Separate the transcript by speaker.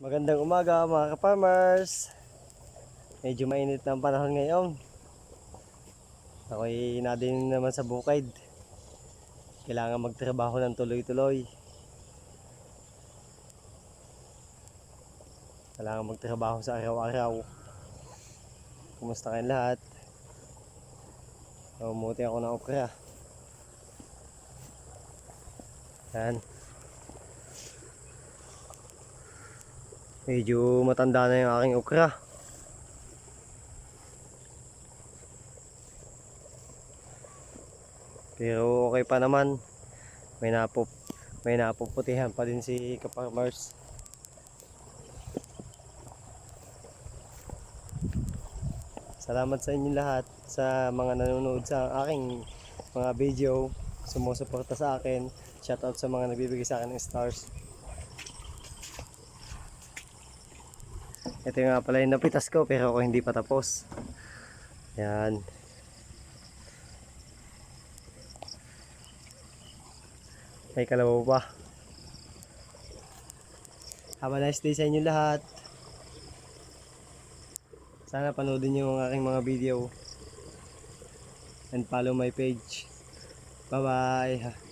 Speaker 1: Magandang umaga mga ka-farmers. Medyo mainit na ang panahon ngayon. Ako'y nadin naman sa bukid. Kailangan magtrabaho ng tuloy-tuloy. Kailangan magtrabaho sa araw-araw. Kumusta kayong lahat? Umuti ako ng okra. Yan. Medyo matanda na yung aking okra. Pero okay pa naman. May napup may napuputihan pa din si Kaparmers. Salamat sa inyo lahat sa mga nanonood sa aking mga video, sumusuporta sa akin. Shoutout sa mga nagbibigay sa akin ng stars. Ito nga pala yung napitas ko pero ako hindi pa tapos. Yan. May kalabaw pa. Have a nice day sa inyo lahat. Sana panoodin nyo ang aking mga video. And follow my page. Bye bye.